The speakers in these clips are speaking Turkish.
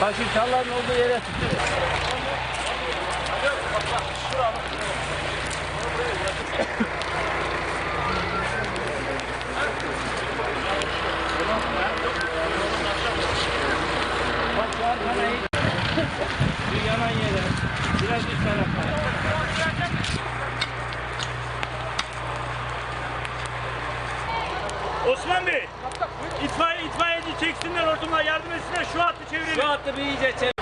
Taşı çalların olduğu yere tutuyor. Bak şu an bana. Bir yanan yere. Biraz üst tarafa. Osman Bey, itfaiye itfaiyeci çeksinler hortumla yardım etsinler şu hattı çevirelim. Şu hattı bir iyice çevir.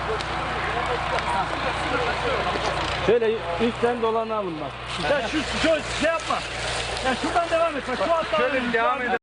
Şöyle üstten dolanalım bak. Sen şu, şu şey yapma. Ya şuradan devam et. Bak şu hattı Şöyle devam edelim.